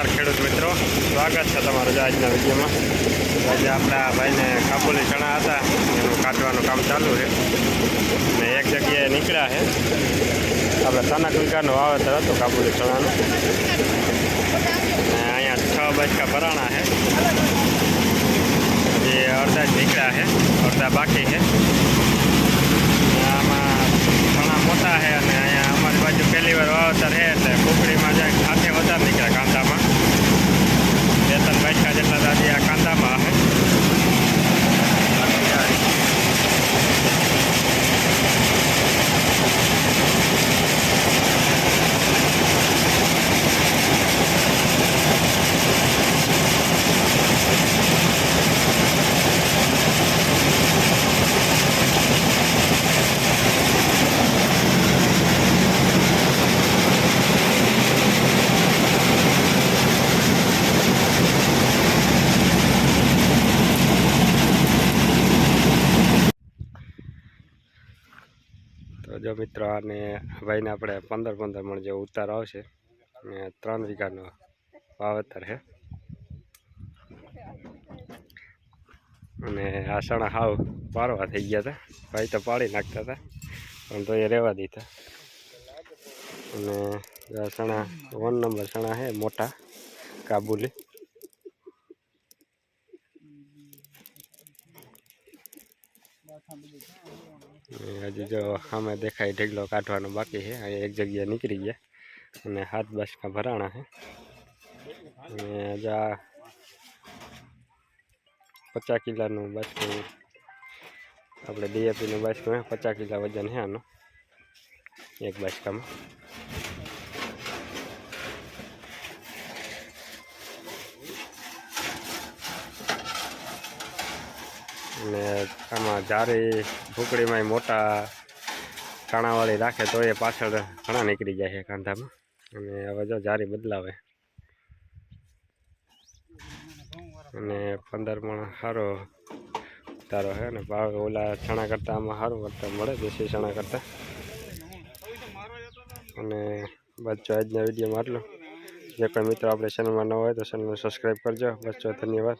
નમસ્કાર ખેડૂત મિત્રો. સ્વાગત છે તમારું જો આજના વિડીયોમાં. આજે આપણા ભાઈને કાબુલી ચણા હતા. એનું કાઢવાનું કામ ચાલુ છે. ને એક જગ્યાએ નીકળ્યા છે. આપણે ત્રણક વીઘાનું વાવેતર હતું કાબુલી ચણાનું. ને અહીંયા છ બચકા ભરાણા છે. જે અડધા જ નીકળ્યા છે. અડધા બાકી છે. ને આમાં ઘણા મોટા છે અને અહીંયા અમારી બાજુ પહેલી વાર વાવેતર છે એટલે તો જો મિત્રો, આને ભાઈને આપણે પંદર પંદર મણ જેવો ઉતાર આવશે. અને ત્રણ વીઘાનો વાવેતર છે અને આ સણા હાવ પારવા થઈ ગયા હતા ભાઈ તો પાડી નાખતા હતા પણ તો એ રહેવા દીધા. અને સણા, વન નંબર સણા છે મોટા કાબુલી. હજી જો સામે દેખાય ઢગલો કાઢવાનો બાકી અહીંયા એક જગ્યાએ નીકળી ગયા અને હાથ બાસકા ભરાણા છે. અને હજી આ પચાસ કિલાનું બાસકું આપણે ડીએપીનું બાસકું હે પચાસ કિલા વજન છે આનું. એક બાસકામાં. અને આમાં જારી ભૂકડીમાં મોટા કાણાવાળી રાખે તો એ પાછળ ઘણા નીકળી જાય છે કાંધામાં. અને હવે જો જારી બદલાવે. અને પંદર મણ સારો તારો છે ને ભાવ ઓલા ચણા કરતાં આમાં સારું વળતર મળે દેશી ચણા કરતાં. અને બચ્ચો આજના વિડીયોમાં આટલું. જે કોઈ મિત્રો આપણે ચેનલમાં ન હોય તો ચેનલને સબસ્ક્રાઈબ કરજો. બચ્ચો, ધન્યવાદ.